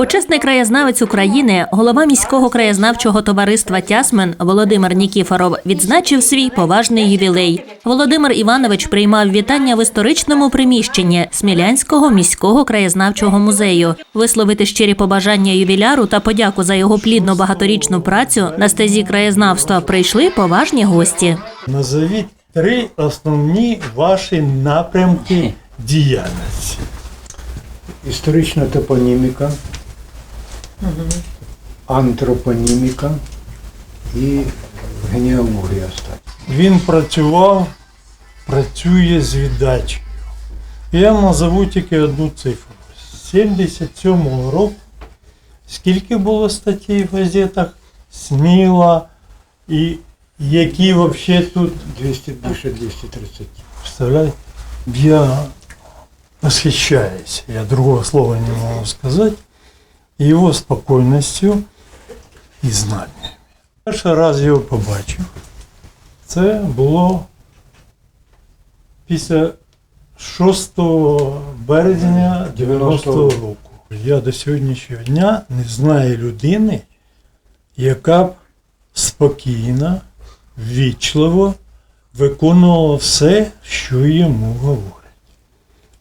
Почесний краєзнавець України, голова міського краєзнавчого товариства Тясмен Володимир Нікіфоров відзначив свій поважний ювілей. Володимир Іванович приймав вітання в історичному приміщенні Смілянського міського краєзнавчого музею. Висловити щирі побажання ювіляру та подяку за його плідну багаторічну працю на стезі краєзнавства прийшли поважні гості. Назовіть три основні ваші напрямки діяльності. Історична топоніміка, антропоніміка і генеалогія. Він працював, працює з віддачею. Я назову тільки одну цифру. З 77-го року, скільки було статей в газетах, сміла і які взагалі тут 200, більше 230. Представляете? Я восхищаюсь, я другого слова не могу сказать, его спокійністю і знаннями. Перший раз його побачив. Це було після 6 березня 90-го року. Я до сьогоднішнього дня не знаю людини, яка б спокійно, ввічливо виконувала все, що йому говорять.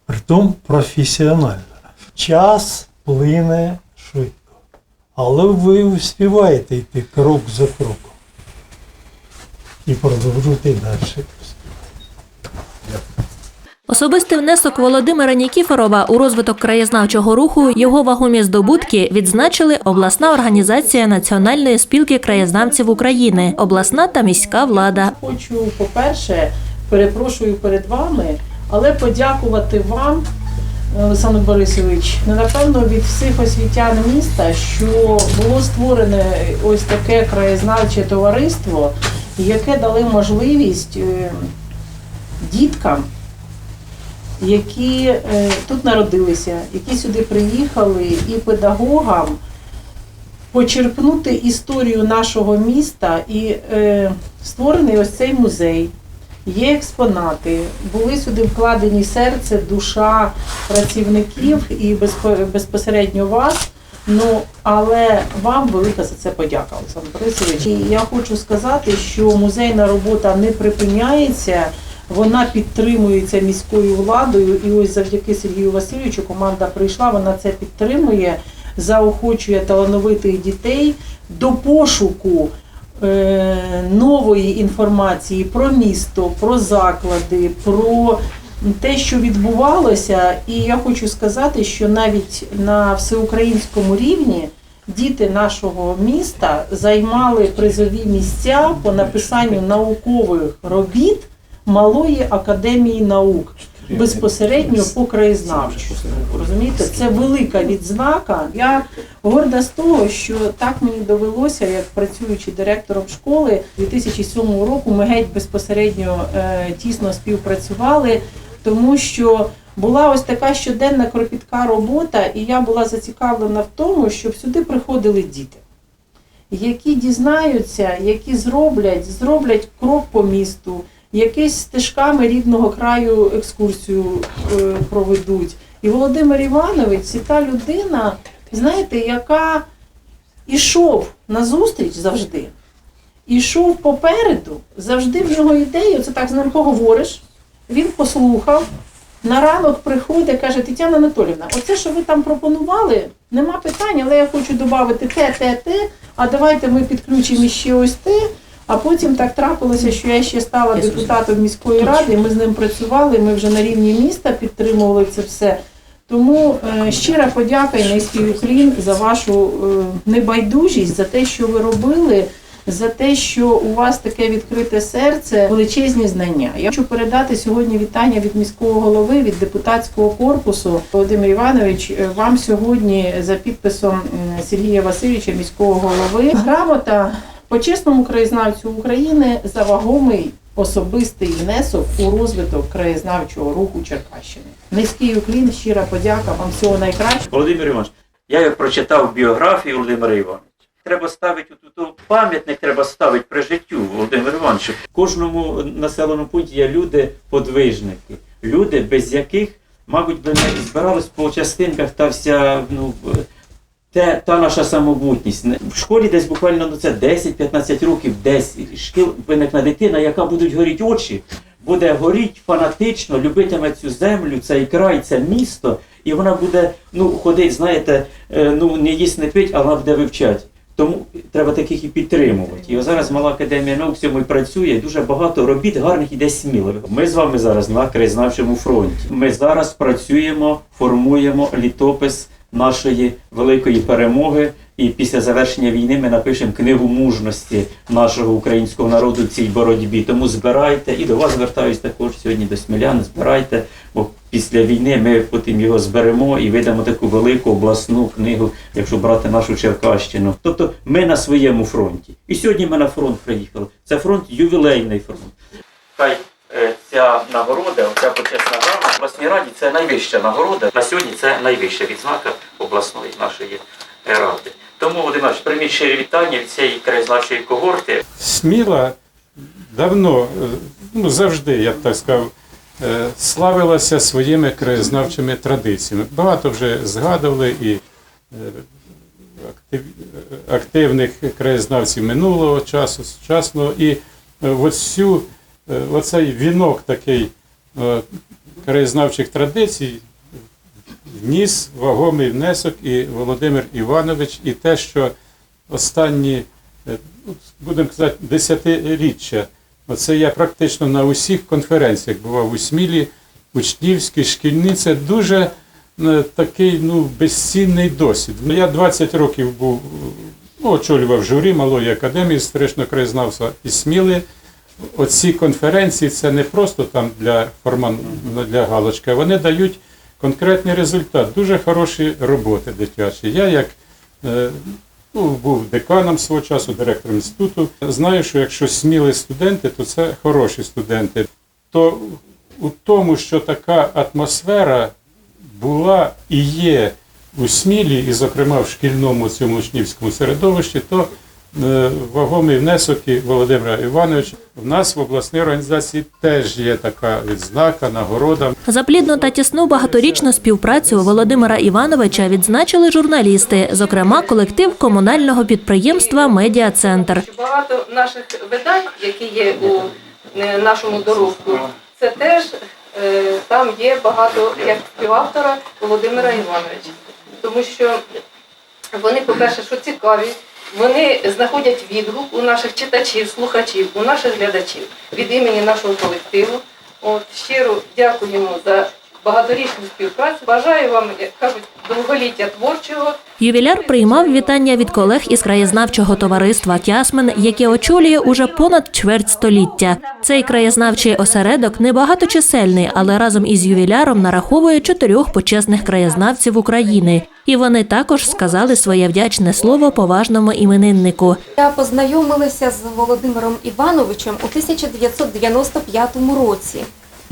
Притом професіонально. Час плине швидко. Але ви успіваєте йти крок за кроком. І продовжуйте далі. Особистий внесок Володимира Нікіфорова у розвиток краєзнавчого руху, його вагомі здобутки відзначили обласна організація Національної спілки краєзнавців України, обласна та міська влада. Хочу, по-перше, перепрошую перед вами, але подякувати вам, Олександр Борисович, ну, напевно, від всіх освітян міста, що було створене ось таке краєзнавче товариство, яке дали можливість е, діткам, які е, тут народилися, які сюди приїхали, і педагогам почерпнути історію нашого міста і е, створений ось цей музей. Є експонати, були сюди вкладені серце, душа працівників і безпо- безпосередньо вас. Ну, але вам велика за це подяка, Олександр Борисович. І я хочу сказати, що музейна робота не припиняється, вона підтримується міською владою. І ось завдяки Сергію Васильовичу команда прийшла, вона це підтримує, заохочує талановитих дітей до пошуку нової інформації про місто, про заклади, про те, що відбувалося. І я хочу сказати, що навіть на всеукраїнському рівні діти нашого міста займали призові місця по написанню наукових робіт Малої академії наук. Безпосередньо по краєзнавчому. Розумієте, це велика відзнака. Я горда з того, що так мені довелося, як працюючи директором школи 2007 року, ми геть безпосередньо е, тісно співпрацювали, тому що була ось така щоденна кропітка робота, і я була зацікавлена в тому, щоб сюди приходили діти. Які дізнаються, які зроблять, зроблять крок по місту, якісь стежками рідного краю екскурсію е, проведуть. І Володимир Іванович це та людина, знаєте, яка ішов на зустріч завжди, ішов попереду, завжди в нього ідеї, це так з ним поговориш, він послухав. На ранок приходить, каже Тетяна Анатолівна, оце, що ви там пропонували, нема питань, але я хочу додати те, те, те, а давайте ми підключимо ще ось те. А потім так трапилося, що я ще стала депутатом міської ради, ми з ним працювали, ми вже на рівні міста підтримували це все. Тому е, щира подяка і низький уклін за вашу е, небайдужість, за те, що ви робили, за те, що у вас таке відкрите серце, величезні знання. Я хочу передати сьогодні вітання від міського голови, від депутатського корпусу. Володимир Іванович, е, вам сьогодні за підписом Сергія Васильовича, міського голови, грамота почесному краєзнавцю України за вагомий особистий внесок у розвиток краєзнавчого руху Черкащини. Низький уклін, щира подяка вам всього найкращого. Володимир Іванович, я як прочитав біографію Володимира Івановича. Треба ставити тут пам'ятник, треба ставити при життю Володимира Івановича. В кожному населеному пункті є люди-подвижники, люди, без яких, мабуть, би не збирались по частинках та вся ну, те, та наша самобутність. В школі десь буквально ну, це 10-15 років, десь шкіл виникне дитина, яка будуть горіти очі, буде горіть фанатично, любитиме цю землю, цей край, це місто, і вона буде ну, ходить, знаєте, е, ну не їсть, не пить, а вона буде вивчати. Тому треба таких і підтримувати. І зараз мала академія наук цьому і працює. Дуже багато робіт гарних іде сміливих. Ми з вами зараз на краєзнавчому фронті. Ми зараз працюємо, формуємо літопис нашої великої перемоги. І після завершення війни ми напишемо книгу мужності нашого українського народу в цій боротьбі. Тому збирайте і до вас звертаюсь також сьогодні до смілян. Збирайте, бо після війни ми потім його зберемо і видамо таку велику обласну книгу, якщо брати нашу Черкащину. Тобто ми на своєму фронті. І сьогодні ми на фронт приїхали. Це фронт ювілейний фронт. Хай ця нагорода, ця почесна грамота в обласній раді це найвища нагорода. На сьогодні це найвища відзнака обласної нашої е, ради. Тому, Володимир, прийміть щирі вітання від цієї краєзнавчої когорти. Сміла давно, е, ну завжди, я б так сказав, е, славилася своїми краєзнавчими традиціями. Багато вже згадували і е, актив- е, активних краєзнавців минулого часу, сучасного. І е, оцю, е, оцей вінок такий е, краєзнавчих традицій вніс вагомий внесок і Володимир Іванович, і те, що останні, е, ну, будемо казати, десятиріччя. Оце я практично на усіх конференціях бував у Смілі, учнівській, шкільні. Це дуже е, такий ну, безцінний досвід. Ну, Я 20 років був, ну, очолював журі Малої академії історичного краєзнавства і Сміли. Оці конференції це не просто там для форман, для галочки, вони дають конкретний результат. Дуже хороші роботи дитячі. Я як е, ну, був деканом свого часу, директором інституту. Знаю, що якщо сміли студенти, то це хороші студенти. То у тому, що така атмосфера була і є у Смілі, і, зокрема, в шкільному цьому учнівському середовищі, то е, вагомий внесок і Володимира Івановича. В нас в обласній організації теж є така відзнака, нагорода. За плідну та тісну багаторічну співпрацю Володимира Івановича відзначили журналісти, зокрема колектив комунального підприємства Медіа-центр. Багато наших видань, які є у е, нашому доробку, це теж е, там є багато як співавтора Володимира Івановича. Тому що вони, по-перше, що цікаві, вони знаходять відгук у наших читачів, слухачів, у наших глядачів від імені нашого колективу. От щиро дякуємо за багаторічну співпрацю. Бажаю вам, кажуть, довголіття творчого. Ювіляр приймав вітання від колег із краєзнавчого товариства Тясмен, яке очолює уже понад чверть століття. Цей краєзнавчий осередок небагаточисельний, але разом із ювіляром нараховує чотирьох почесних краєзнавців України. І вони також сказали своє вдячне слово поважному імениннику. Я познайомилася з Володимиром Івановичем у 1995 році.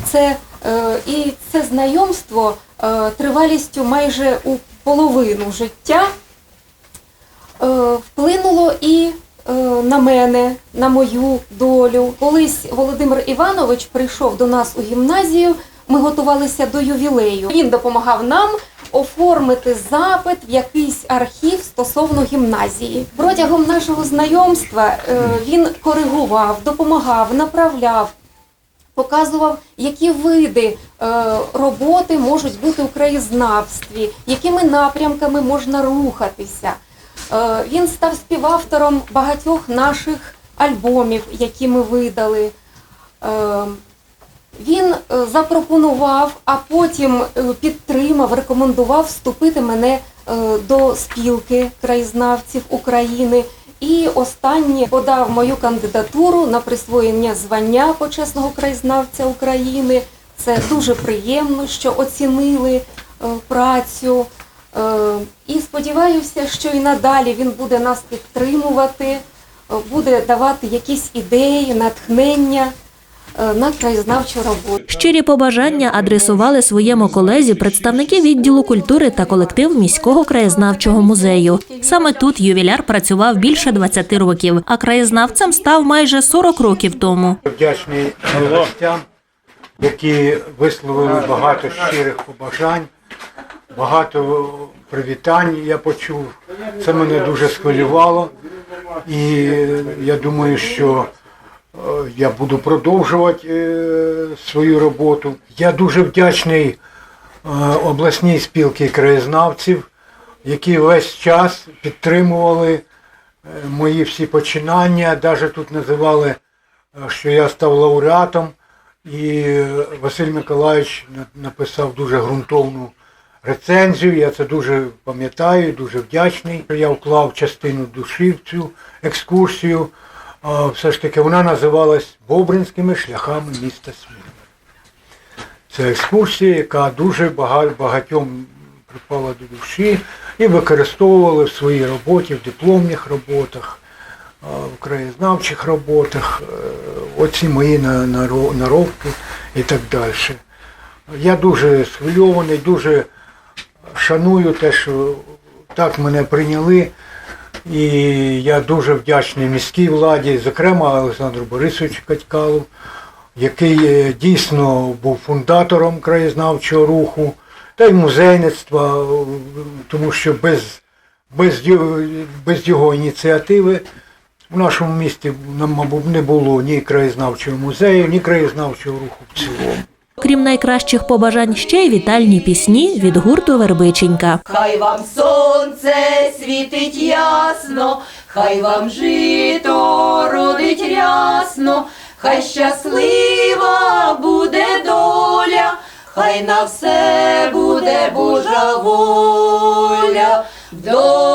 Це, е, і це знайомство е, тривалістю майже у половину життя е, вплинуло і на мене, на мою долю. Колись Володимир Іванович прийшов до нас у гімназію. Ми готувалися до ювілею. Він допомагав нам оформити запит в якийсь архів стосовно гімназії. Протягом нашого знайомства він коригував, допомагав, направляв, показував, які види е, роботи можуть бути у краєзнавстві, якими напрямками можна рухатися. Е, Він став співавтором багатьох наших альбомів, які ми видали. Е, Він запропонував, а потім підтримав, рекомендував вступити мене до спілки краєзнавців України. І останнє подав мою кандидатуру на присвоєння звання почесного краєзнавця України. Це дуже приємно, що оцінили е, працю. Е, І сподіваюся, що і надалі він буде нас підтримувати, е, буде давати якісь ідеї, натхнення на краєзнавчу роботу. Щирі побажання адресували своєму колезі представники відділу культури та колектив міського краєзнавчого музею. Саме тут ювіляр працював більше 20 років, а краєзнавцем став майже 40 років тому. Вдячний гостям, які висловили багато щирих побажань. багато привітань я почув. Це мене дуже схвилювало. І я думаю, що е, я буду продовжувати е, свою роботу. Я дуже вдячний е, обласній спілці краєзнавців, які весь час підтримували е, мої всі починання. Навіть тут називали, е, що я став лауреатом. І е, Василь Миколаївич написав дуже ґрунтовну рецензію. Я це дуже пам'ятаю, дуже вдячний. Я вклав частину душі в цю екскурсію. Все ж таки вона називалась Бобринськими шляхами міста Сміли. Це екскурсія, яка дуже багатьом припала до душі і використовували в своїй роботі, в дипломних роботах, в краєзнавчих роботах, е, оці мої на- наробки і так далі. Я дуже схвильований, дуже шаную те, що так мене прийняли. І я дуже вдячний міській владі, зокрема Олександру Борисовичу Катькалу, який е, дійсно був фундатором краєзнавчого руху та й музейництва, е, тому що без, без, без його ініціативи в нашому місті, нам, мабуть, не було ні краєзнавчого музею, ні краєзнавчого руху в цілому. Крім найкращих побажань, ще й вітальні пісні від гурту Вербиченька. Хай вам сонце світить ясно, хай вам жито родить рясно, хай щаслива буде доля, хай на все буде Божа воля. Доля